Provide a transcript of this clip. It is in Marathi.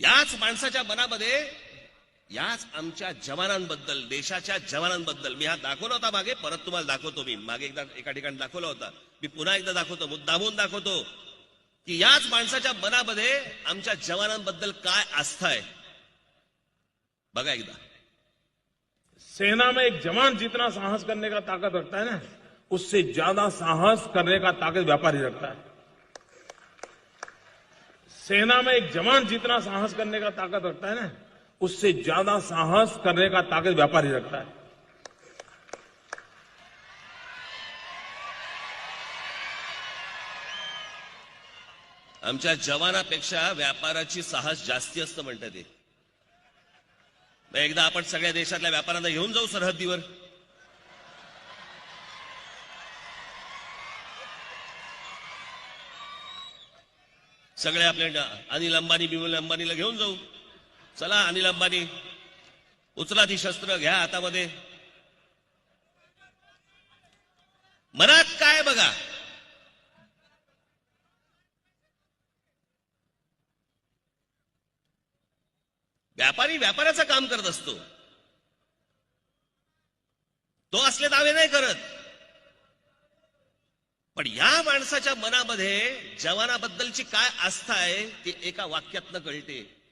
याच माणसाच्या मनामध्ये याच आमच्या जवानांबद्दल देशाच्या जवानांबद्दल मी हा दाखवला होता मागे परत तुम्हाला दाखवतो मी. मागे एकदा एका ठिकाणी दाखवला होता. मी पुन्हा एकदा दाखवतो मुद्दामून दाखवतो की याच माणसाच्या मनामध्ये आमच्या जवानांबद्दल काय आस्था आहे. बघा एकदा. सेना में एक जवान जितना साहस करने का ताकत रखता है ना उससे ज्यादा साहस करने का ताकत व्यापारी रखता है। सेना में एक जवान जितना साहस करने का ताकत रखता है ना उससे ज्यादा साहस करने का ताकत व्यापारी रखता है। आमच्या जवानापेक्षा व्यापाराची साहस जास्ती असतं म्हणतात ते. एकदा आपण सगळ्या देशातल्या व्यापाऱ्यांना घेऊन जाऊ सरहद्दीवर. सगळे आपल्या अनिल अंबानी बिमल अंबानीला घेऊन जाऊ. चला अनिल अंबानी. उचला ती शस्त्र घ्या हातामध्ये. मनात काय बघा? व्यापारी व्यापाराचं काम करत असतो. तो असले दावे नाही करत. पण या माणसाच्या मनामध्ये जवानाबद्दलची काय आस्था आहे ती एका वाक्यातनं कळते.